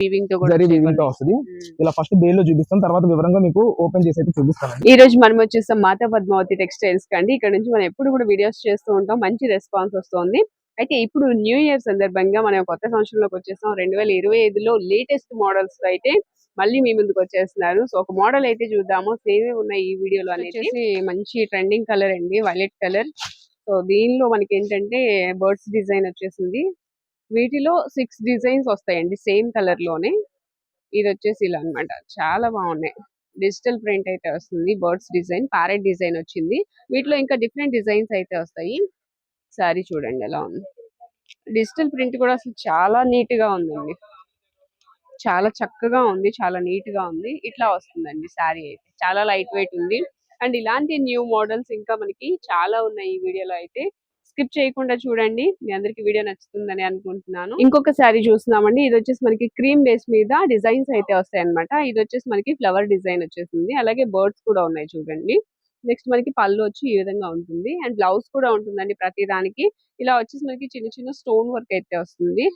జరీ వీవింగ్తో. వస్తుంది. ఇలా ఫస్ట్ బేల్లో చూపిస్తాం. తర్వాత వివరంగా మీకు ఓపెన్ చేసి అయితే చూపిస్తానండి. ఈ రోజు మనం వచ్చేసాం మాతా పద్మావతి టెక్స్టైల్స్ కండి ఇక్కడ నుంచి మనం ఎప్పుడు కూడా వీడియోస్ చేస్తూ ఉంటాం. మంచి రెస్పాన్స్ వస్తుంది. అయితే ఇప్పుడు న్యూ ఇయర్ సందర్భంగా మనం కొత్త సంవత్సరంలోకి వచ్చేసాం రెండు వేల ఇరవై ఐదులో లేటెస్ట్ మోడల్స్ అయితే మళ్ళీ మీ ముందుకు వచ్చేస్తున్నారు. సో ఒక మోడల్ అయితే చూద్దాము. సేమ్ ఉన్నాయి ఈ వీడియోలో అనేది? మంచి ట్రెండింగ్ కలర్ అండి. వైలెట్ కలర్ సో దీనిలో మనకి ఏంటంటే బర్డ్స్ డిజైన్ వచ్చేసింది. వీటిలో సిక్స్ డిజైన్స్ వస్తాయండి సేమ్ కలర్లోనే. ఇది వచ్చేసి ఇలా అన్నమాట. చాలా బాగున్నాయి. డిజిటల్ ప్రింట్ అయితే వస్తుంది బర్డ్స్ డిజైన్ ప్యారెట్ డిజైన్ వచ్చింది. వీటిలో ఇంకా డిఫరెంట్ డిజైన్స్ అయితే వస్తాయి. సారీ చూడండి ఎలా ఉంది. డిజిటల్ ప్రింట్ కూడా అసలు చాలా నీట్గా ఉందండి. చాలా చక్కగా ఉంది చాలా నీట్గా ఉంది. ఇట్లా వస్తుందండి శారీ అయితే. చాలా లైట్ వెయిట్ ఉంది. అండ్ ఇలాంటి న్యూ మోడల్స్ ఇంకా మనకి చాలా ఉన్నాయి ఈ వీడియోలో అయితే. స్కిప్ చేయకుండా చూడండి. మీ అందరికి వీడియో నచ్చుతుందని అనుకుంటున్నాను. ఇంకొక శారీ చూస్తున్నామండి. ఇది వచ్చేసి మనకి క్రీమ్ బేస్ మీద డిజైన్స్ అయితే వస్తాయి అనమాట ఇది వచ్చేసి మనకి ఫ్లవర్ డిజైన్ వచ్చేసింది. అలాగే బర్డ్స్ కూడా ఉన్నాయి చూడండి. నెక్స్ట్ మనకి పళ్ళు వచ్చి ఈ విధంగా ఉంటుంది. అండ్ బ్లౌజ్ కూడా ఉంటుందండి ప్రతి దానికి ఇలా వచ్చేసి మనకి చిన్న చిన్న స్టోన్ వర్క్ అయితే వస్తుంది.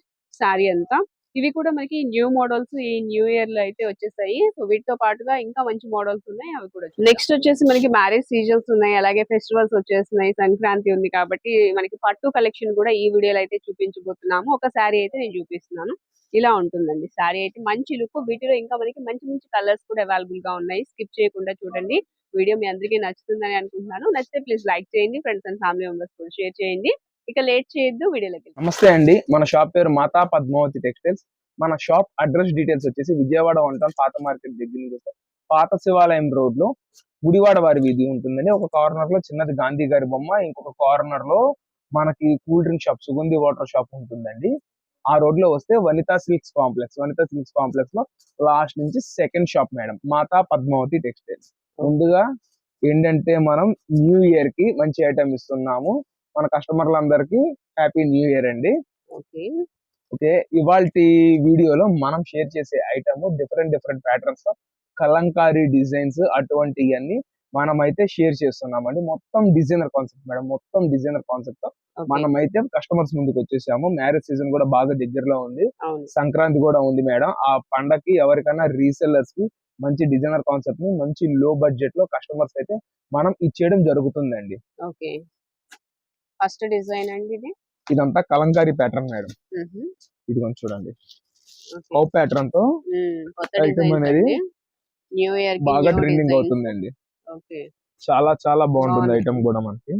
శారీ అంతా. ఇవి కూడా మనకి న్యూ మోడల్స్ ఈ న్యూ ఇయర్లో అయితే వచ్చేసాయి. సో వీటితో పాటుగా ఇంకా మంచి మోడల్స్ ఉన్నాయి. అవి కూడా నెక్స్ట్ వచ్చేసి మనకి మ్యారేజ్ సీజన్స్ ఉన్నాయి. అలాగే ఫెస్టివల్స్ వచ్చేస్తున్నాయి. సంక్రాంతి ఉంది కాబట్టి మనకి పట్టు కలెక్షన్ కూడా ఈ వీడియోలో అయితే చూపించబోతున్నాము. ఒక శారీ అయితే నేను చూపిస్తున్నాను. ఇలా ఉంటుందండి. శారీ అయితే మంచి లుక్. వీటిలో ఇంకా మనకి మంచి మంచి కలర్స్ కూడా అవైలబుల్గా ఉన్నాయి. స్కిప్ చేయకుండా చూడండి. వీడియో మీ అందరికీ నచ్చుతుందని అనుకుంటున్నాను. నచ్చితే ప్లీజ్ లైక్ చేయండి. ఫ్రెండ్స్ అండ్ ఫ్యామిలీ మెంబర్స్ కూడా షేర్ చేయండి. ఇక లేట్ చేయొద్దు వీడియోలోకి నమస్తే అండి. మన షాప్ పేరు మాతా పద్మావతి టెక్స్టైల్స్. మన షాప్ అడ్రస్ డీటెయిల్స్ వచ్చేసి విజయవాడ ఉంటాం పాత మార్కెట్ దగ్గర నుంచి పాత శివాలయం రోడ్లో గుడివాడ వారి వీధి ఉంటుందండి. ఒక కార్నర్లో చిన్నది గాంధీ గారి బొమ్మ ఇంకొక కార్నర్లో మనకి cool drink shop Sugandhi water shop ఉంటుందండి. ఆ రోడ్లో వస్తే Vanitha silks complex. Vanitha silks కాంప్లెక్స్లో లాస్ట్ నుంచి second shop madam Mata Padmavathi textiles. ముందుగా ఏంటంటే మనం న్యూ ఇయర్కి మంచి ఐటమ్ ఇస్తున్నాము. మన కస్టమర్లందరికీ హ్యాపీ న్యూ ఇయర్ అండి. ఓకే. ఓకే ఇవాళ వీడియోలో మనం షేర్ చేసే item different different patterns Kalamkari designs అటువంటివన్నీ మనం అయితే షేర్ చేస్తున్నామండి. మొత్తం డిజైనర్ కాన్సెప్ట్ మేడం మొత్తం డిజైనర్ కాన్సెప్ట్ మనం అయితే కస్టమర్స్ ముందుకు వచ్చేసాము. మ్యారేజ్ సీజన్ కూడా బాగా దగ్గరలో ఉంది. సంక్రాంతి కూడా ఉంది మేడం. ఆ పండగకి ఎవరికైనా రీసెల్లర్స్కి మంచి డిజైనర్ కాన్సెప్ట్ని మంచి లో బడ్జెట్లో కస్టమర్స్ అయితే మనం ఇచ్చేయడం జరుగుతుందండి. ఓకే. ఫస్ట్ డిజైన్ అండి ఇది ఇదంతా కలంకారీ ప్యాటర్న్ మేడం. ఇది కొంచెం చూడండి. కౌ ప్యాటర్న్తో డిజైన్ అనేది న్యూ ఇయర్ బాగా ట్రెండింగ్. అవుతుందండి ఓకే చాలా చాలా బాగుంటుంది. ఐటమ్ కూడా మనకి.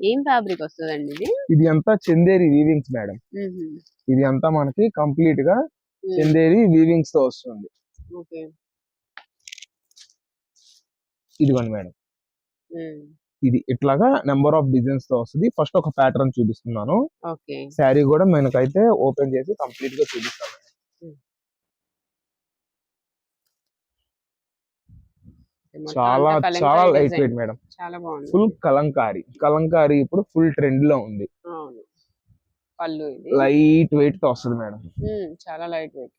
ఏం ఫ్యాబ్రిక్ వస్తుందండి ఇది ఇది అంతా చందేరి వీవింగ్స్ మేడం. ఇది అంతా మనకి కంప్లీట్గా. చందేరి వీవింగ్స్తో వస్తుంది ఇదిగోండి మేడం. ఇది ఇట్లాగా నెంబర్ ఆఫ్ డిజైన్స్తో వస్తుంది. ఫస్ట్ ఒక ప్యాటర్న్ చూపిస్తున్నాను. శారీ కూడా మనకైతే ఓపెన్ చేసి కంప్లీట్గా చూపిస్తాను చాలా చాలా light. Weight madam. Full Kalamkari. Kalamkari ఇప్పుడు ఫుల్ ట్రెండ్లో ఉంది లైట్ వెయిట్తో వస్తుంది మేడం. చాలా లైట్ వెయిట్.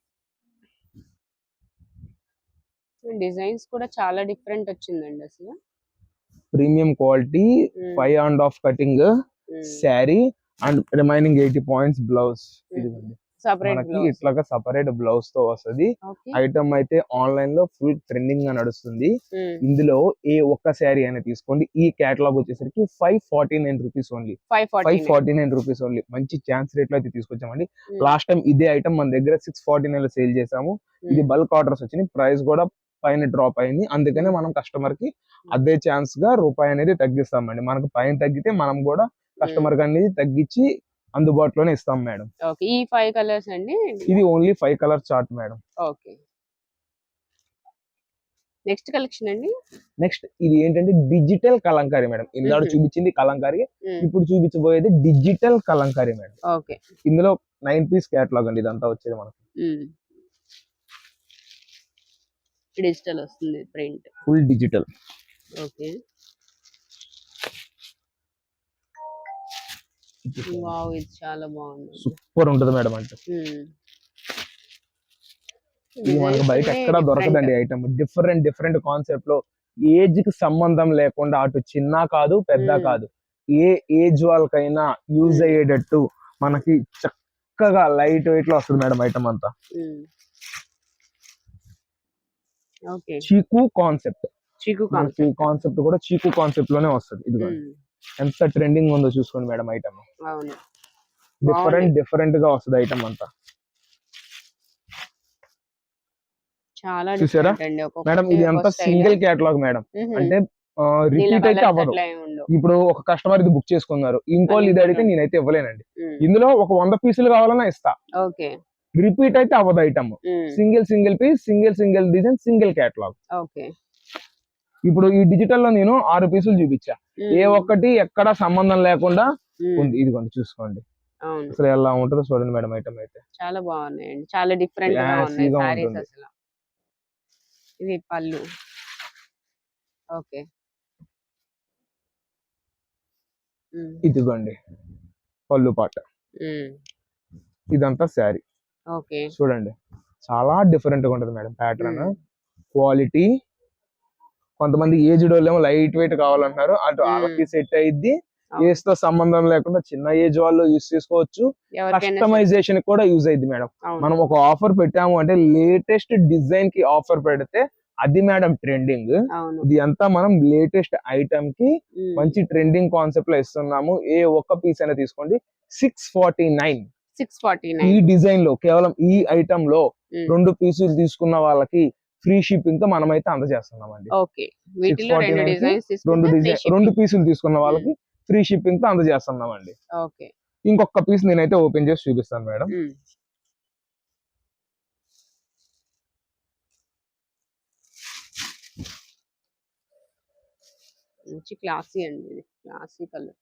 డిజైన్స్ కూడా చాలా డిఫరెంట్ వచ్చిందండి అసలు. Premium quality. Five and half cutting. Sari and remaining eighty points blouse ఇదిగోండి. సపరేట్ మనకి ఇట్లాగా సపరేట్ బ్లౌజ్తో వస్తది. ఐటమ్ అయితే ఆన్లైన్లో ఫుల్ ట్రెండింగ్గా నడుస్తుంది. ఇందులో ఏ ఒక్క శారీ అయినా తీసుకోండి. ఈ కేటలాగ్ వచ్చేసరికి five forty nine rupees only five forty nine rupees only మంచి ఛాన్స్ రేట్లో అయితే తీసుకొచ్చామండి. లాస్ట్ టైం ఇదే ఐటమ్ మన దగ్గర సిక్స్ ఫార్టీ నైన్లో సేల్ చేసాము. ఇది బల్క్ ఆర్డర్స్ వచ్చినాయి. ప్రైస్ కూడా పైన డ్రాప్ అయింది. అందుకనే మనం కస్టమర్కి అదే ఛాన్స్గా రూపాయి అనేది తగ్గిస్తామండి. మనకు పైన తగ్గితే మనం కూడా కస్టమర్ అనేది తగ్గించి అందుబాటులోనే ఇస్తాం మేడం. ఈ ఫైవ్ కలర్స్ అండి? ఇది only five colour chart madam. Okay. Next collection అండి? నెక్స్ట్ ఇది ఏంటంటే డిజిటల్ కలంకారీ మేడం. ఇందాడు. చూపించింది కలంకారీ. ఇప్పుడు చూపించబోయేది డిజిటల్ కలంకారీ మేడం. ఓకే. ఇందులో నైన్ పీస్ కేటలాగ్ అండి. ఇదంతా వచ్చేది మనకు. డిజిటల్ వస్తుంది print. Full digital. Okay. Wow ఇది చాలా బాగుంది. సూపర్ ఉంటుంది మేడం అంటే. ఇది మనకు బయట ఎక్కడ దొరకదండి ఐటమ్ డిఫరెంట్ డిఫరెంట్ కాన్సెప్ట్లో ఏజ్కి సంబంధం లేకుండా అటు చిన్న కాదు పెద్ద. కాదు. ఏ ఏజ్ వాళ్ళకైనా యూజ్. అయ్యేటట్టు మనకి చక్కగా లైట్ వెయిట్లో వస్తుంది మేడం ఐటమ్ అంతా. చీకు కాన్సెప్ట్. చీకు కాన్సెప్ట్. కూడా చీకు కాన్సెప్ట్లోనే వస్తుంది. ఇది ఎంత ట్రెండింగ్ ఉందో చూసుకోండి మేడం ఐటమ్. డిఫరెంట్ డిఫరెంట్గా వస్తుంది ఐటమ్ అంతా. చాలా చూసారా? మేడం ఇది అంతా style. Single catalogue madam. అంటే రిపీట్ అయితే అవ్వదు. ఇప్పుడు ఒక కస్టమర్ ఇది బుక్ చేసుకున్నారు. ఇంకోళ్ళు ఇది అడిగితే నేనైతే ఇవ్వలేనండి. ఇందులో ఒక వంద పీసులు కావాలన్నా ఇస్తా. ఓకే. రిపీట్ అయితే అవ్వదు item. Single single piece single single design single catalogue okay ఇప్పుడు ఈ డిజిటల్లో నేను ఆరు పీసులు చూపించా. ఏ మ్మ్. ఒక్కటి ఎక్కడ సంబంధం లేకుండా మ్మ్. ఉంది. ఇదిగోండి చూసుకోండి. అసలు ఎలా ఉంటుందో చూడండి మేడం ఐటమ్ అయితే. చాలా బాగున్నాయండి. చాలా డిఫరెంట్. అసలు. ఇది పళ్ళు. Okay hmm. ఇదిగోండి పళ్ళు పాట. ఇదంతా శారీ. చూడండి. చాలా డిఫరెంట్గా ఉంటుంది మేడం ప్యాటర్న్. క్వాలిటీ కొంతమంది ఏజ్డ్ వాళ్ళు ఏమో లైట్ వెయిట్ కావాలంటున్నారు. అటు. వాళ్ళకి సెట్ అయ్యిద్ది అవును. ఏజ్తో సంబంధం లేకుండా చిన్న ఏజ్ వాళ్ళు యూస్ చేసుకోవచ్చు. కస్టమైజేషన్ కూడా యూజ్ అయ్యింది మేడం. మనం ఒక ఆఫర్ పెట్టాము అంటే లేటెస్ట్ డిజైన్కి ఆఫర్ పెడితే అది మేడం ట్రెండింగ్ ఇది అంతా మనం లేటెస్ట్ ఐటమ్కి. మంచి ట్రెండింగ్ కాన్సెప్ట్లో ఇస్తున్నాము. ఏ ఒక్క పీస్ అయినా తీసుకోండి. Six forty nine six forty ఈ డిజైన్లో కేవలం ఈ ఐటమ్లో రెండు పీసులు తీసుకున్న వాళ్ళకి ఫ్రీ షిప్పింగ్తో మనమైతే అందజేస్తున్నామండి. ఓకే. వీటిలో 649 రెండు డిజైన్స్ రెండు డిజైన్. రెండు పీసులు తీసుకున్న వాళ్ళకి ఫ్రీ షిప్పింగ్తో అందజేస్తున్నామండి. ఓకే. ఇంకొక పీస్ నేనైతే ఓపెన్ చేసి చూపిస్తాను మేడం. మంచి క్లాసీ అండి క్లాసీ కలర్.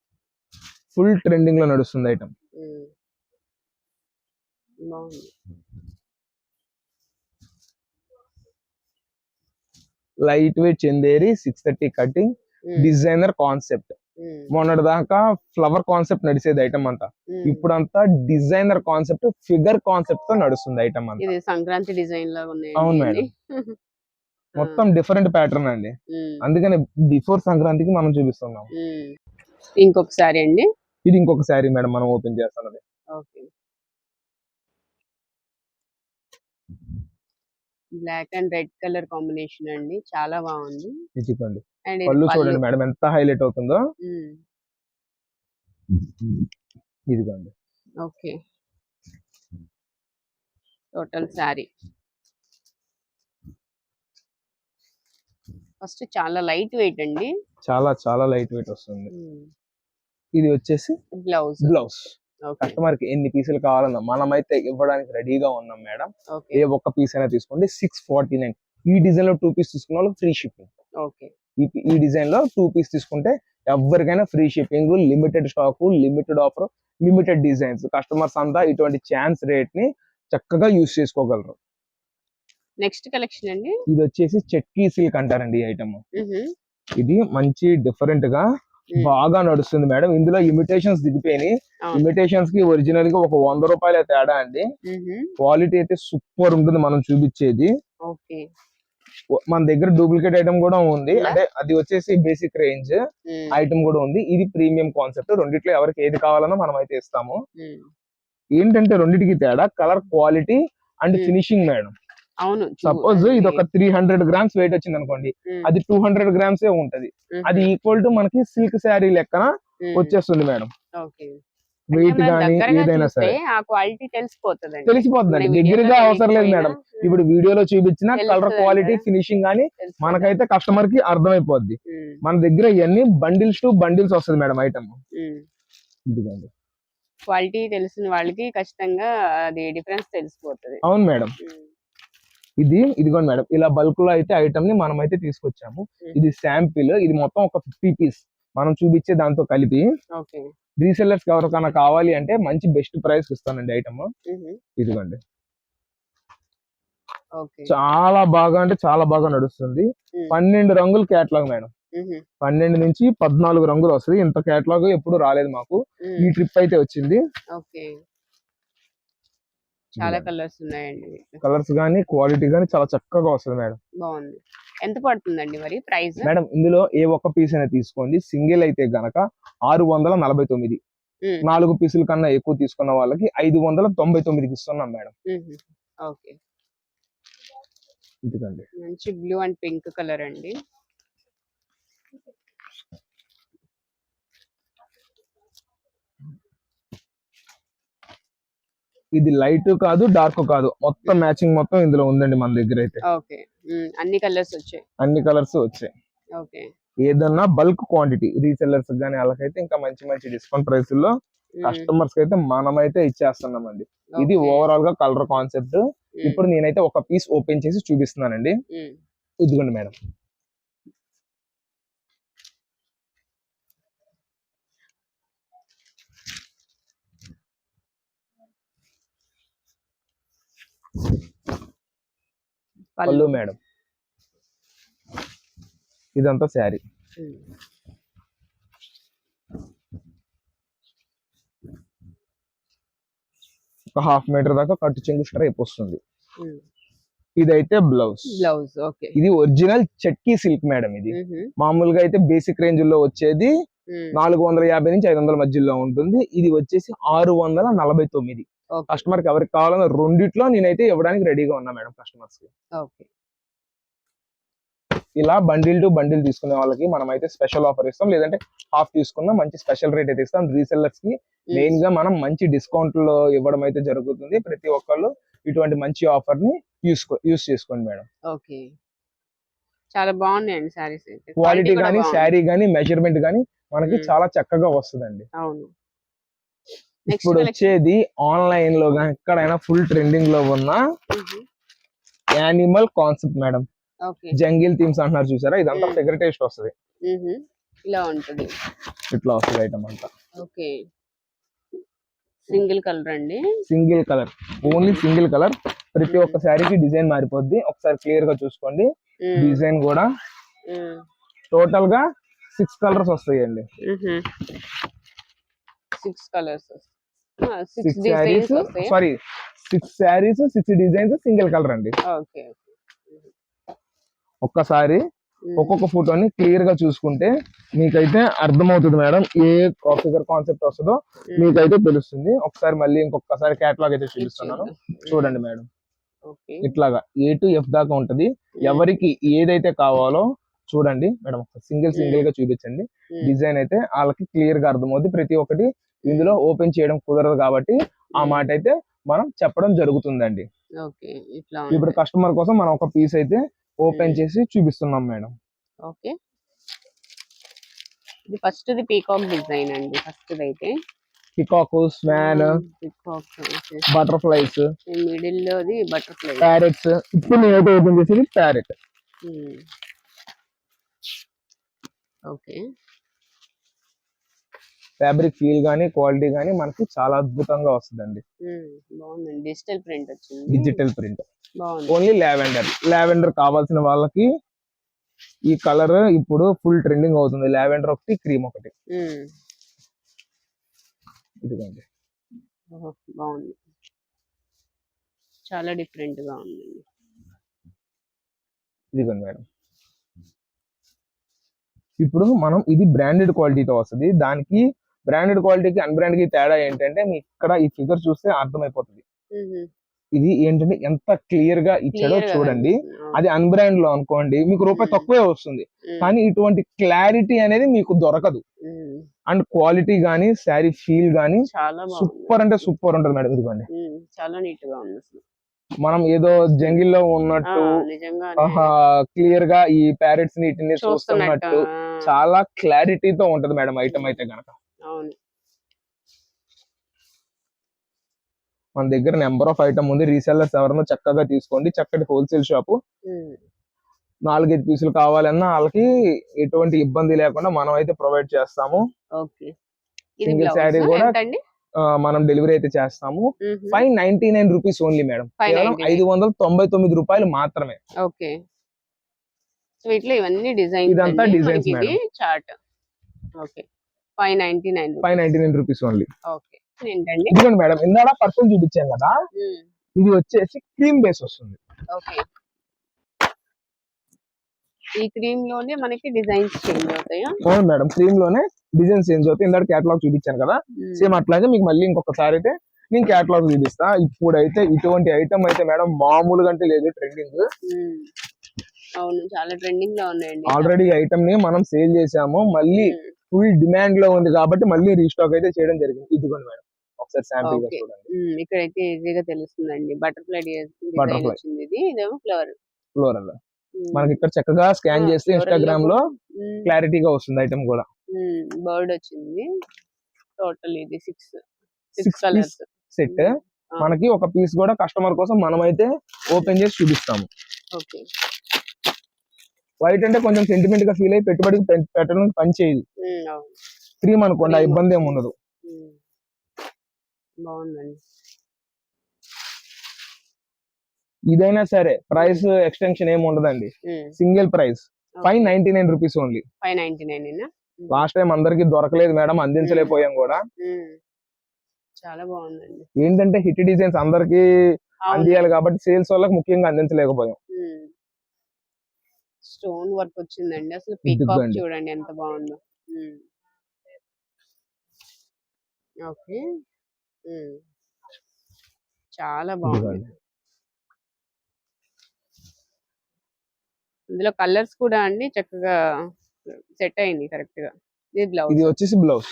ఫుల్ ట్రెండింగ్లో నడుస్తుంది ఐటమ్. బాగుంది light weight Chanderi six thirty cutting. Designer concept. మొన్నటి దాకా ఫ్లవర్ కాన్సెప్ట్ నడిచేది ఐటమ్ అంతా. మ్మ్. ఇప్పుడంతా డిజైనర్ కాన్సెప్ట్ ఫిగర్ కాన్సెప్ట్తో నడుస్తుంది ఐటమ్ అంతా. సంక్రాంతి డిజైన్ లాగా ఉన్నాయి అవును మేడం. మొత్తం డిఫరెంట్ ప్యాటర్న్ అండి. అందుకని బిఫోర్ సంక్రాంతికి మనం చూపిస్తున్నాం. ఇంకొకసారి అండి. ఇది ఇంకొక శారీ మేడం మనం ఓపెన్ చేస్తున్నది. Okay black and red colour combination అండి. చాలా బాగుంది. ఇదిగోండి అండ్ పళ్ళు చూడండి మేడం ఎంత హైలైట్ అవుతుందో. ఇదిగోండి. ఓకే. టోటల్ శారీ. ఫస్ట్ చాలా లైట్ వెయిట్ అండి. చాలా చాలా లైట్ వెయిట్ వస్తుంది. ఇది వచ్చేసి బ్లౌజ్. బ్లౌజ్. కస్టమర్కి ఎన్ని పీసులు కావాలన్నా మనమైతే ఇవ్వడానికి రెడీగా ఉన్నాం మేడం. ఏ ఒక్క పీస్ అయినా తీసుకోండి. సిక్స్ ఫార్టీ నైన్ ఈ డిజైన్లో టూ పీస్ తీసుకున్న వాళ్ళకి ఫ్రీ షిప్పింగ్ ఓకే ఈ డిజైన్లో టూ పీస్ తీసుకుంటే ఎవరికైనా free shipping limited stock limited offer limited designs customers అంతా ఇటువంటి ఛాన్స్ రేట్ని చక్కగా యూస్ చేసుకోగలరు. నెక్స్ట్ కలెక్షన్ అండి. ఇది వచ్చేసి చెట్కీ సిల్క్ అంటారండి ఈ ఐటమ్ మ్హూ. ఇది మంచి డిఫరెంట్గా. బాగా నడుస్తుంది మేడం ఇందులో ఇమిటేషన్స్ దిగిపోయినాయి. ఇమిటేషన్స్కి ఒరిజినల్గా ఒక వంద రూపాయల తేడా అండి. క్వాలిటీ అయితే సూపర్ ఉంటుంది మనం చూపించేది మన దగ్గర డూప్లికేట్ ఐటమ్ కూడా ఉంది? అంటే అది వచ్చేసి బేసిక్ రేంజ్. ఐటమ్ కూడా ఉంది ఇది ప్రీమియం కాన్సెప్ట్ రెండిట్లో ఎవరికి ఏది కావాలన్నా మనం అయితే ఇస్తాము. ఏంటంటే రెండిటికి తేడా colour quality and. Finishing madam అవును సపోజ్ ఇది ఒక త్రీ హండ్రెడ్ గ్రామ్స్ వెయిట్ వచ్చింది అనుకోండి. అది టూ హండ్రెడ్ గ్రామ్స్ ఏ ఉంటది. అది ఈక్వల్ టు మనకి సిల్క్ శారీ లెక్కన. వచ్చేస్తుంది మేడం వెయిట్ గానీ ఏదైనా సరే ఆ క్వాలిటీ తెలిసిపోతుందండి తెలిసిపోతుందండి మన దగ్గరగా అవసరం లేదు మేడం ఇప్పుడు వీడియోలో చూపించిన కలర్ క్వాలిటీ. ఫినిషింగ్ గానీ తెలిసిపోతుంది. మనకైతే కస్టమర్కి అర్థమైపోద్ది. మన దగ్గర ఇవన్నీ బండిల్స్ టు బండిల్స్ వస్తుంది మేడం ఐటమ్. ఇదిగోండి క్వాలిటీ తెలిసిన వాళ్ళకి ఖచ్చితంగా అది డిఫరెన్స్ తెలిసిపోతుంది అవును మేడం. ఇది ఇదిగోండి మేడం ఇలా బల్క్లో అయితే ఐటమ్ని మనం అయితే తీసుకొచ్చాము. మ్మ్. ఇది శాంపిల్ ఇది మొత్తం ఒక ఫిఫ్టీ పీస్ మనం చూపించే దాంతో కలిపి. రీసెల్లర్స్ ఎవరికైనా కావాలి అంటే మంచి బెస్ట్ ప్రైస్ ఇస్తానండి ఐటమ్. ఇదిగోండి. చాలా బాగా అంటే చాలా బాగా నడుస్తుంది. పన్నెండు రంగులు కేటలాగ్ మేడం. పన్నెండు నుంచి పద్నాలుగు రంగులు వస్తుంది. ఇంత కేటలాగ్ ఎప్పుడు రాలేదు మాకు. ఈ. ట్రిప్ అయితే వచ్చింది. చాలా కలర్స్ ఉన్నాయండి. కలర్స్ గానీ క్వాలిటీ గానీ చాలా చక్కగా వస్తుంది మేడం. బాగుంది. ఎంత పడుతుందండి మరి ప్రైస్? మేడం ఇందులో ఏ ఒక్క పీస్ అయినా తీసుకోండి. సింగిల్ అయితే గనక ఆరు వందల నలభై తొమ్మిది. నాలుగు పీసుల కన్నా ఎక్కువ తీసుకున్న వాళ్ళకి ఐదు వందల తొంభై తొమ్మిదికి ఇస్తున్నాం మేడం. ఓకే. ఎందుకండి మంచి బ్లూ అండ్ పింక్ కలర్ అండి. ఇది లైట్ కాదు డార్క్ కాదు. మొత్తం మ్యాచింగ్ మొత్తం ఇందులో ఉందండి మన దగ్గర అయితే. ఓకే. అన్ని కలర్స్ వచ్చాయి. అన్ని కలర్స్ వచ్చాయి. ఓకే. ఏదన్నా బల్క్ క్వాంటిటీ రీసెల్లర్స్ కానీ వాళ్ళకైతే ఇంకా మంచి మంచి డిస్కౌంట్ ప్రైస్లో కస్టమర్స్ అయితే మనమైతే ఇచ్చేస్తున్నామండి. ఇది. ఓవరాల్గా కలర్ కాన్సెప్ట్ ఇప్పుడు నేనైతే ఒక పీస్ ఓపెన్ చేసి చూపిస్తున్నానండి. ఇదిగోండి మేడం. పళ్ళు. మేడం. ఇదంతా శారీ. ఒక హాఫ్ మీటర్ దాకా కట్టు చెంగు స్ట్రైప్ వస్తుంది. ఇదైతే బ్లౌజ్. Blouse okay. ఇది ఒరిజినల్ చెట్కీ సిల్క్ మేడం ఇది. మామూలుగా అయితే బేసిక్ రేంజ్లో వచ్చేది నాలుగు వందల యాభై నుంచి ఐదు వందల మధ్యలో ఉంటుంది. ఇది వచ్చేసి ఆరు వందల నలభై తొమ్మిది. కస్టమర్కి ఎవరికి కావాలన్నా రెండిట్లో నేనైతే ఇవ్వడానికి రెడీగా ఉన్నా మేడం కస్టమర్స్కి ఇలా బండిల్ టు బండిల్ తీసుకునే వాళ్ళకి మనం అయితే స్పెషల్ ఆఫర్ ఇస్తాం. లేదంటే హాఫ్ తీసుకున్నా మంచి స్పెషల్ రేట్ అయితే ఇస్తాం. రీసెల్లర్స్కి మెయిన్గా మనం మంచి డిస్కౌంట్లో ఇవ్వడం అయితే జరుగుతుంది. ప్రతి ఒక్కళ్ళు ఇటువంటి మంచి ఆఫర్ని తీసుకో యూస్ చేసుకోండి మేడం. ఓకే చాలా బాగున్నాయండి సారీస్ క్వాలిటీ కానీ. శారీ కానీ మెజర్మెంట్ కానీ మనకి మ్మ్. చాలా చక్కగా వస్తుందండి. అవును. ఇప్పుడు వచ్చేది ఆన్లైన్లో కానీ ఎక్కడైనా ఫుల్ ట్రెండింగ్లో ఉన్న animal concept madam jungle themes అంటున్నారు చూసారా? ఇదంతా. ఫిగర్ టేస్ట్ వస్తుంది. ఇలా ఉంటుంది. ఇట్లా వస్తుంది ఐటమ్ అంతా. ఓకే. సింగిల్ కలర్ అండి. Single colour only single colour ప్రతి ఒక్క శారీకి డిజైన్ మారిపోద్ది. ఒకసారి క్లియర్గా చూసుకోండి. డిజైన్ కూడా. టోటల్గా సిక్స్ కలర్స్ వస్తాయండి. Six colours six saris sorry six saris six designs single colour అండి. ఓకే ఒక్కసారి ఒక్కొక్క ఫోటోని క్లియర్గా చూసుకుంటే మీకైతే అర్థమవుతుంది మేడం ఏ ఫిగర్ కాన్సెప్ట్ వస్తుందో మీకైతే తెలుస్తుంది. ఒకసారి మళ్ళీ ఇంకొకసారి కేటలాగ్ అయితే చూపిస్తున్నాను. చూడండి మేడం. ఇట్లాగా ఏ టు ఎఫ్ దాకా ఉంటది. ఎవరికి ఏదైతే కావాలో చూడండి మేడం. సింగిల్ సింగిల్గా చూపించండి. డిజైన్ అయితే వాళ్ళకి క్లియర్గా అర్థమవుతుంది ప్రతి ఒక్కటి ఇందులో ఓపెన్ చేయడం కుదరదు కాబట్టి ఆ మాట అయితే మనం చెప్పడం జరుగుతుందండి. ఓకే ఇట్లా ఇప్పుడు కస్టమర్ కోసం మనం ఒక పీస్ అయితే ఓపెన్ Hmm. చేసి చూపిస్తున్నాం మేడం. ఓకే. ఇది ఫస్ట్ ది పీకాక్ డిజైన్ అండి ఫస్ట్ అయితే peacock swan peacock butterflies middle లోది butterfly parrots ఇప్పుడు నేనైతే ఓపెన్ చేసేది ప్యారెట్. ఓకే. ఫ్యాబ్రిక్ ఫీల్ గానీ క్వాలిటీ గానీ మనకి చాలా అద్భుతంగా వస్తుందండి. బాగుందండి. డిజిటల్ ప్రింట్ వచ్చింది. Digital print. Only lavender. Lavender కావాల్సిన వాళ్ళకి ఈ కలర్ ఇప్పుడు ఫుల్ ట్రెండింగ్ అవుతుంది. లావెండర్ ఒకటి క్రీమ్ ఒకటి. ఇదిగోండి. బాగుంది. చాలా డిఫరెంట్గా ఉందండి. ఇదిగోండి మేడం. ఇప్పుడు మనం ఇది బ్రాండెడ్ క్వాలిటీతో వస్తుంది. దానికి బ్రాండెడ్ క్వాలిటీకి అన్బ్రాండ్కి తేడా ఏంటంటే మీకు ఇక్కడ ఈ ఫిగర్ చూస్తే అర్థమైపోతుంది. ఇది ఏంటంటే ఎంత క్లియర్గా ఇచ్చాడో చూడండి. అది అన్బ్రాండ్లో అనుకోండి మీకు రూపాయి. తక్కువే వస్తుంది. కానీ ఇటువంటి క్లారిటీ అనేది మీకు దొరకదు. అండ్ క్వాలిటీ గానీ శారీ ఫీల్ గానీ సూపర్ అంటే సూపర్ ఉంటుంది మేడం ఇదిగోండి. చాలా నీట్గా ఉంది మనం ఏదో జంగిల్లో ఉన్నట్టు క్లియర్గా ఈ ప్యారెట్స్ నీటిని చూస్తున్నట్టు చాలా క్లారిటీతో ఉంటది మేడం ఐటమ్ అయితే గనక అవును. మన దగ్గర నెంబర్ ఆఫ్ ఐటమ్ ఉంది. రీసెల్లర్స్ ఎవరన్నా చక్కగా తీసుకోండి. చక్కటి హోల్సేల్ షాప్. నాలుగైదు పీసులు కావాలన్నా వాళ్ళకి ఎటువంటి ఇబ్బంది లేకుండా మనం అయితే ప్రొవైడ్ చేస్తాము బ్లౌజ్ saree కూడా మనం డెలివరీ అయితే చేస్తాము. Five ninety nine rupees only madam 599. కేవలం ఐదు వందల తొంభై తొమ్మిది రూపాయలు మాత్రమే. ఓకే. సో ఇట్లా ఇవన్నీ డిజైన్స్ ఇదంతా ఇది chart okay. Five ninety nine five ninety nine rupees only okay. ఏంటండి ఇదిగోండి మేడం ఇందాక పర్సన్ చూపించాం కదా. ఇది వచ్చేసి క్రీమ్ బేస్ వస్తుంది. ఓకే. ఈ క్రీమ్లోనే మనకి డిజైన్స్ చేంజ్ అవుతాయా? అవును మేడం క్రీమ్లోనే డిజైన్ చేంజ్ అవుతాయి. ఇందాక క్యాటలాగ్ చూపించాను కదా. సేమ్ అట్లాగే మీకు మళ్ళీ ఇంకొకసారి అయితే నేను క్యాటలాగ్ చూపిస్తా. ఇప్పుడైతే ఇటువంటి ఐటమ్ అయితే మేడం మామూలుగా అంటే లేదు ట్రెండింగ్. అవును చాలా ట్రెండింగ్లో ఉన్నాయండి. ఆల్రెడీ ఐటమ్ని మనం సేల్ చేసాము మళ్ళీ. ఫుల్ డిమాండ్లో ఉంది కాబట్టి మళ్ళీ రీస్టాక్ అయితే చేయడం జరిగింది. ఇదిగోండి మేడం. ఒకసారి శాంపిల్గా. చూడండి. ఇక్కడైతే ఈజీగా తెలుస్తుందండి. బటర్ఫ్లై. వచ్చింది ఇది. ఇదేమో ఫ్లవర్ ఫ్లోరల్. మనకి ఇక్కడ చక్కగా స్కాన్ చేస్తే ఇన్స్టాగ్రామ్లో క్లారిటీగా వస్తుంది ఐటమ్ కూడా. బర్డ్ వచ్చింది. టోటల్ ఇది సిక్స్ సిక్స్ కలర్స్. సెట్. మనకి ఒక పీస్ కూడా కస్టమర్ కోసం మనమైతే ఓపెన్ చేసి చూపిస్తాము. ఓకే. వైట్ అంటే కొంచెం సెంటిమెంట్గా ఫీల్ అయ్యి పెట్టుబడికి పె- పెట్టడానికి పని చేయదు. క్రీమ్ అనుకోండి ఆ ఇబ్బంది ఏమి. ఉండదు. బాగుందండి. ఇదైనా సరే ప్రైస్ ఎక్స్టెన్షన్ ఏమి ఉండదండి. Single price five ninety nine rupees only five ninety nine last time అందరికి దొరకలేదు మేడం అందించలేకపోయాం కూడా. చాలా బాగుందండి. ఏంటంటే హిట్ డిజైన్స్ అందరికి అందియాలి కాబట్టి సేల్స్ వాళ్ళకి ముఖ్యంగా అందించలేకపోయాం. స్టోన్ వర్క్ వచ్చిందండి. అసలు పీకాక్. చూడండి ఎంత బాగుందో. ఓకే. చాలా బాగుంది. ఇందులో కలర్స్ కూడా అండి చక్కగా సెట్ అయింది కరెక్ట్గా ఇది బ్లౌజ్. ఇది వచ్చేసి బ్లౌజ్.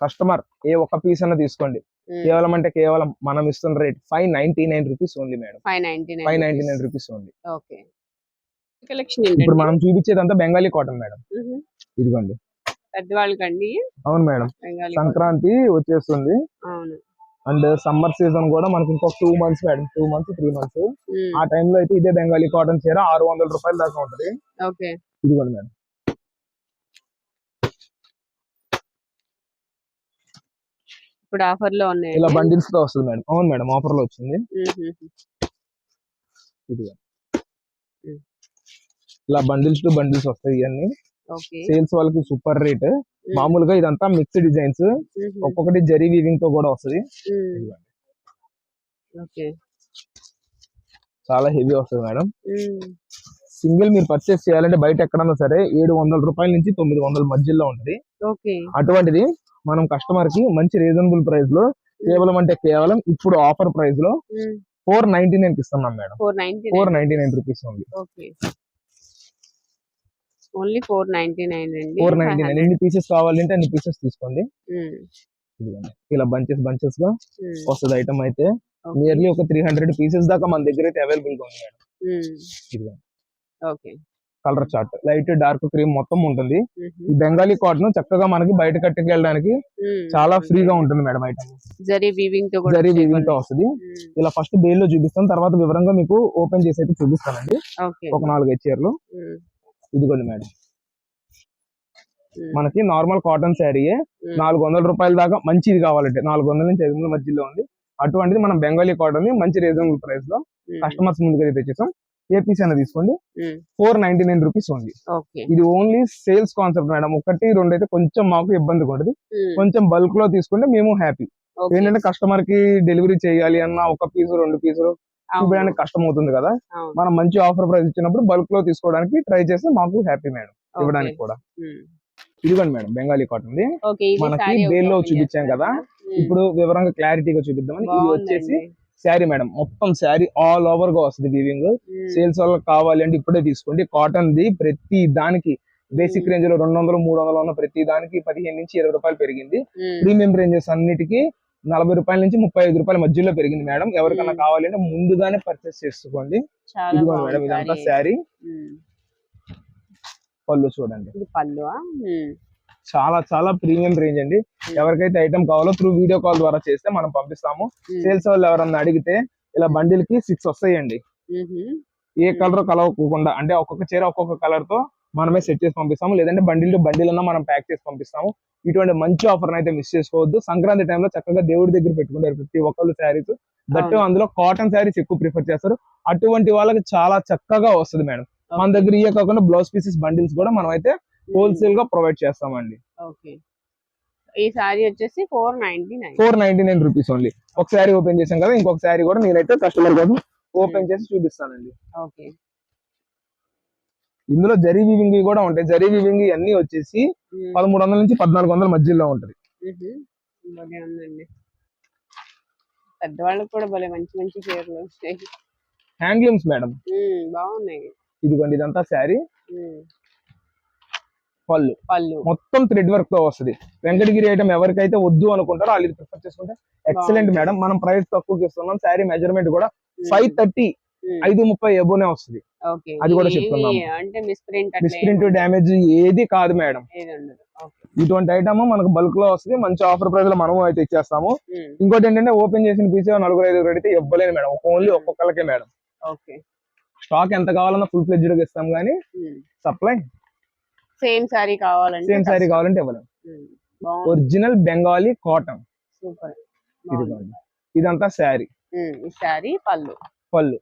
కస్టమర్ ఏ ఒక్క పీస్ అన్న తీసుకోండి. కేవలం అంటే కేవలం మనం ఇస్తున్న rate five ninety nine rupees only madam. Five ninety nine rupees only. Okay. Collection ఇప్పుడు మనం చూపించేదంతా బెంగాలీ కాటన్ మేడం. ఇదిగోండి. పెద్దవాళ్ళకండి. అవును మేడం. సంక్రాంతి వచ్చేస్తుంది. అవును. అండ్ సమ్మర్ సీజన్ కూడా మనకి ఇంకొక two months madam. Two months three months. ఆ టైంలో అయితే ఇదే బెంగాలీ కాటన్ చీర ఆరు వందల రూపాయల దాకా ఉంటది. ఓకే. ఇదిగోండి మేడం. ఇప్పుడు ఆఫర్లో ఉన్నాయి ఇలా బండిల్స్తో వస్తుంది మేడం. అవును మేడం ఆఫర్లో వచ్చింది ఇదిగో. ఇలా బండిల్స్ టు బండిల్స్ వస్తాయి ఇవన్నీ. సేల్స్ వాళ్ళకి సూపర్ రేట్ మామూలుగా ఇదంతా మిక్స్డ్ డిజైన్స్ ఒక్కొక్కటి జరీ వీవింగ్తో కూడా వస్తుంది. చాలా హెవీ వస్తుంది మేడం. సింగిల్ మీరు పర్చేస్ చేయాలంటే బయట ఎక్కడన్నా సరే ఏడు వందల రూపాయల నుంచి తొమ్మిది వందల మధ్యలో ఉంటుంది. అటువంటిది మనం కస్టమర్కి మంచి రీజనబుల్ ప్రైస్లో కేవలం అంటే కేవలం ఇప్పుడు ఆఫర్ ప్రైస్లో ఫోర్ నైన్టీ నైన్ ఇస్తున్నాం madam. Four ninety nine rupees okay. Only four ninety nine అండి. Four ninety nine. ఎన్ని పీసెస్ కావాలంటే అన్ని పీసెస్ తీసుకోండి. ఇలా బంచెస్ బంచెస్గా వస్తుంది ఐటమ్ అయితే. నియర్లీ ఒక త్రీ హండ్రెడ్ పీసెస్ దాకా మన దగ్గర అయితే అవైలబుల్గా ఉంది madam. Okay. Colour chart light dark cream మొత్తం ఉంటుంది. ఈ బెంగాలీ కాటన్ చక్కగా మనకి బయట కట్టుకెళ్ళడానికి చాలా ఫ్రీగా ఉంటుంది మేడం ఐటమ్ జరీ వీవింగ్తో జరీ వీవింగ్తో. వస్తుంది. ఇలా ఫస్ట్ బేల్లో చూపిస్తాను తర్వాత వివరంగా మీకు ఓపెన్ చేసి అయితే చూపిస్తానండి. ఒక నాలుగు ఐదు చీరలు. ఇదిగోండి మేడం. మనకి నార్మల్ కాటన్ ఉమ్, నాలుగు వందల రూపాయల దాకా మంచిది కావాలంటే. నాలుగు వందల నుంచి ఐదు వందల మధ్యలో ఉంది. అటువంటిది మనం బెంగాలీ కాటన్ని మంచి రీజనబుల్ ప్రైస్లో కస్టమర్స్ ముందుకు అయితే తెచ్చేసాం ఏ పీస్ అయినా తీసుకోండి. ఫోర్ నైన్టీ నైన్ రూపీస్ ఉంది ఇది ఓన్లీ సేల్స్ కాన్సెప్ట్ మేడం. ఒకటి రెండు అయితే కొంచెం మాకు ఇబ్బంది ఉంటుంది కొంచెం బల్క్లో తీసుకుంటే మేము హ్యాపీ. ఏంటంటే కస్టమర్కి డెలివరీ చేయాలి అన్న ఒక పీసు రెండు పీసులు చూపించడానికి కష్టం అవుతుంది కదా మనం మంచి ఆఫర్ ప్రైస్ ఇచ్చినప్పుడు బల్క్లో తీసుకోవడానికి ట్రై చేస్తే మాకు హ్యాపీ మేడం. ఇవ్వడానికి కూడా. ఇదిగోండి మేడం బెంగాలీ కాటన్ ఇది మనకి బేల్లో open చూపించాం? కదా, ఇప్పుడు వివరంగా క్లారిటీగా చూపిద్దామని ఇది వచ్చేసి. శారీ మేడం మొత్తం శారీ ఆల్ ఓవర్గా వస్తుంది వీవింగ్ సేల్స్ వాళ్ళకి కావాలి అంటే ఇప్పుడే తీసుకోండి. కాటన్ ది ప్రతి దానికి బేసిక్. రేంజ్లో రెండు వందలు మూడు వందలు ఉన్న ప్రతి దానికి పదిహేను నుంచి ఇరవై రూపాయలు పెరిగింది. ప్రీమియం రేంజెస్ అన్నిటికీ నలభై రూపాయల నుంచి ముప్పై ఐదు రూపాయల మధ్యలో పెరిగింది మేడం. ఎవరికైనా Hmm. కావాలి అంటే ముందుగానే పర్చేస్ చేసుకోండి. ఇదిగోండి మేడం ఇదంతా. శారీ. పళ్ళు చూడండి. పళ్ళు చాలా చాలా ప్రీమియం రేంజ్ అండి. ఎవరికైతే ఐటమ్ కావాలో త్రూ వీడియో కాల్ ద్వారా చేస్తే మనం పంపిస్తాము. సేల్స్ వాళ్ళు ఎవరన్నా అడిగితే ఇలా బండిల్కి సిక్స్ వస్తాయండి. ఏ కలర్ కలవకుండా అంటే ఒక్కొక్క చీర ఒక్కొక్క కలర్తో మనమే సెట్ చేసి పంపిస్తాము. లేదంటే బండిల్ టు బండిల్ అన్నా మనం ప్యాక్ చేసి పంపిస్తాము. ఇటువంటి మంచి ఆఫర్ అయితే మిస్ చేసుకోవద్దు. సంక్రాంతి టైంలో చక్కగా దేవుడి దగ్గర పెట్టుకుంటారు ప్రతి ఒక్కళ్ళు శారీస్. అవును. అందులో కాటన్ శారీస్ ఎక్కువ ప్రిఫర్ చేస్తారు. అటువంటి వాళ్ళకి చాలా చక్కగా వస్తుంది మేడం. మన దగ్గర ఇవే కాకుండా బ్లౌజ్ పీసెస్ బండిల్స్ కూడా మనం అయితే హోల్సేల్గా ప్రొవైడ్ చేస్తామండి. ఓకే. ఈ సారీ వచ్చేసి four ninety nine four ninety nine rupees only ఒక శారీ ఓపెన్ చేసాం కదా ఇంకొక శారీ కూడా నేనైతే కస్టమర్ కోసం ఓపెన్ చేసి చూపిస్తానండి. ఓకే. ఇందులో జరీ వివింగ్ కూడా ఉంటాయి. జరీ వివింగ్ అన్ని వచ్చేసి. పదమూడు వందల నుంచి పద్నాలుగు వందల మధ్యలో ఉంటది. పెద్దవాళ్ళకి కూడా భలే మంచి మంచి చీరలు వచ్చాయి హ్యాండ్లూమ్స్ మేడం. బాగున్నాయి. ఇదిగోండి ఇదంతా శారీ. పళ్ళు. పళ్ళు. మొత్తం థ్రెడ్ వర్క్తో వస్తుంది. వెంకటగిరి ఐటమ్ ఎవరికైతే వద్దు అనుకుంటారో వాళ్ళు ఇది ప్రిఫర్ చేసుకుంటే ఎక్సలెంట్ మేడం. మనం ప్రైస్ తక్కువకి ఇస్తున్నాం. శారీ మెజర్మెంట్ కూడా ఫైవ్ థర్టీ ఐదు ముప్పై ఎబోనే వస్తుంది. అది కూడా చెప్తున్నాము. అంటే మిస్ప్రింట్ డ్యామేజ్ ఏది కాదు మేడం. ఇటువంటి ఐటమ్ మనకు బల్క్లో వస్తుంది. మంచి ఆఫర్ ప్రైస్లో మనము అయితే ఇచ్చేస్తాము. ఇంకోటి ఏంటంటే ఓపెన్ చేసిన పీసే నలుగురు ఐదు అడిగితే ఇవ్వలేను మేడం. ఓన్లీ ఒక్కొక్కరికే మేడం. ఓకే. స్టాక్ ఎంత కావాలన్నా ఫుల్ ఫ్లెడ్జ్డ్గా ఇస్తాం కానీ. సప్లై సేమ్ సారీ కావాలంటే సేమ్ శారీ కావాలంటే ఇవ్వలేము ఒరిజినల్ బెంగాలీ కాటన్. సూపర్. ఇదిగోండి. ఇదంతా శారీ. సారీ పళ్ళు. పళ్ళు.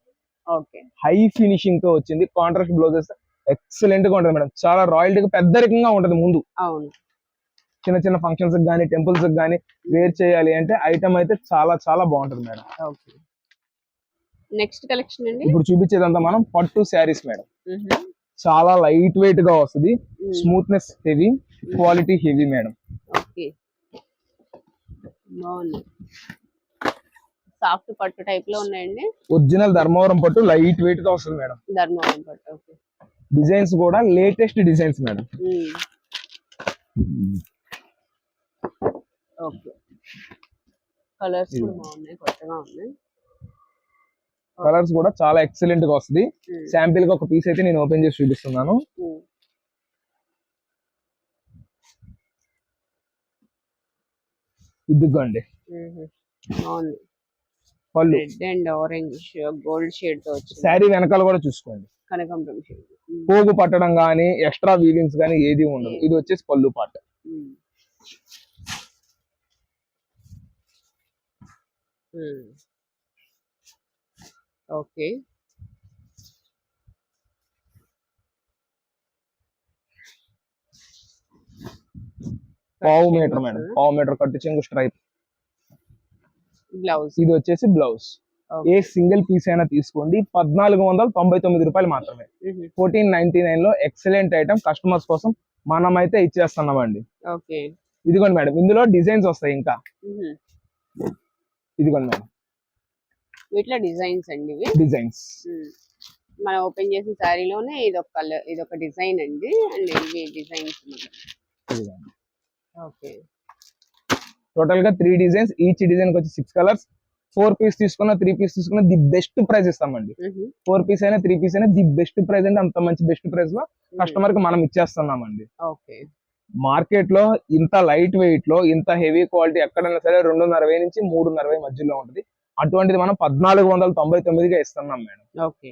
హై ఫినిషింగ్తో వచ్చింది. కాంట్రాస్ట్ బ్లౌజెస్ ఎక్సలెంట్గా ఉంటుంది మేడం. చాలా రాయల్టీగా పెద్దరికంగా ఉంటది ముందు. చిన్న చిన్న ఫంక్షన్స్ కానీ టెంపుల్స్ కానీ వేర్ చేయాలి అంటే ఐటమ్ అయితే చాలా చాలా బాగుంటుంది మేడం. నెక్స్ట్ కలెక్షన్ అండి? ఇప్పుడు చూపించేదంతా మనం పట్టు శారీస్ మేడం. చాలా లైట్ వెయిట్గా వస్తుంది smoothness heavy quality heavy madam. Soft పట్టు టైప్లో ఉన్నాయండి. ఒరిజినల్ ధర్మవరం పట్టు లైట్ వెయిట్గా వస్తుంది మేడం. ధర్మవరం పట్టు ఓకే. డిజైన్స్ కూడా latest designs madam. Okay. Colours కూడా బాగున్నాయి కొత్తగా ఉన్నాయి. కలర్స్ కూడా చాలా ఎక్సలెంట్గా వస్తుంది. శాంపిల్గా ఒక పీస్ అయితే నేను ఓపెన్ చేసి చూపిస్తున్నాను. ఇదిగోండి. బాగుంది. పళ్ళు. రెడ్ అండ్ ఆరెంజ్ గోల్డ్ షేడ్తో వచ్చింది. శారీ వెనకాల కూడా చూసుకోండి. కనకాంబరం షేడ్. పోగు పట్టడం కానీ ఎక్స్ట్రా వీవింగ్స్ కానీ ఏది ఉండదు. ఇది వచ్చేసి పళ్ళు పాట. ఓకే. పావు మీటర్ మేడం. పావు మీటర్ కట్టు చెంగు స్ట్రైప్. బ్లౌజ్. ఇది వచ్చేసి బ్లౌజ్. ఏ సింగిల్ పీస్ అయినా తీసుకోండి. పద్నాలుగు వందల తొంభై తొమ్మిది రూపాయలు మాత్రమే. ఫోర్టీన్ నైన్టీ నైన్లో ఎక్సలెంట్ ఐటమ్ కస్టమర్స్ కోసం మనమైతే ఇచ్చేస్తున్నామండి. ఓకే. ఇదిగోండి మేడం ఇందులో డిజైన్స్ వస్తాయి ఇంకా. ఇదిగోండి మేడం. వీటిలో డిజైన్స్ అండి డిజైన్స్. మనం ఓపెన్ చేసిన శారీలోనే ఇది ఒక కలర్ ఇది ఒక డిజైన్ అండి. అండ్ ఇవి డిజైన్స్. ఓకే. టోటల్గా త్రీ డిజైన్స్ ఈచ్ డిజైన్ వచ్చి సిక్స్ కలర్స్ ఫోర్ పీస్ తీసుకున్న త్రీ పీస్ తీసుకున్న ది బెస్ట్ ప్రైస్ ఇస్తామండి. ఫోర్ పీస్ అయినా త్రీ పీస్ అయినా ది బెస్ట్ ప్రైస్ అంటే అంత మంచి బెస్ట్ ప్రైస్లో కస్టమర్కి మనం ఇచ్చేస్తున్నామండి. ఓకే. మార్కెట్లో ఇంత లైట్ వెయిట్లో ఇంత హెవీ క్వాలిటీ ఎక్కడైనా సరే రెండున్నర వేల నుంచి మూడున్నర వేల మధ్యలో ఉంటుంది. అటువంటిది మనం పద్నాలుగు వందల తొంభై తొమ్మిదిగా ఇస్తున్నాం మేడం. ఓకే.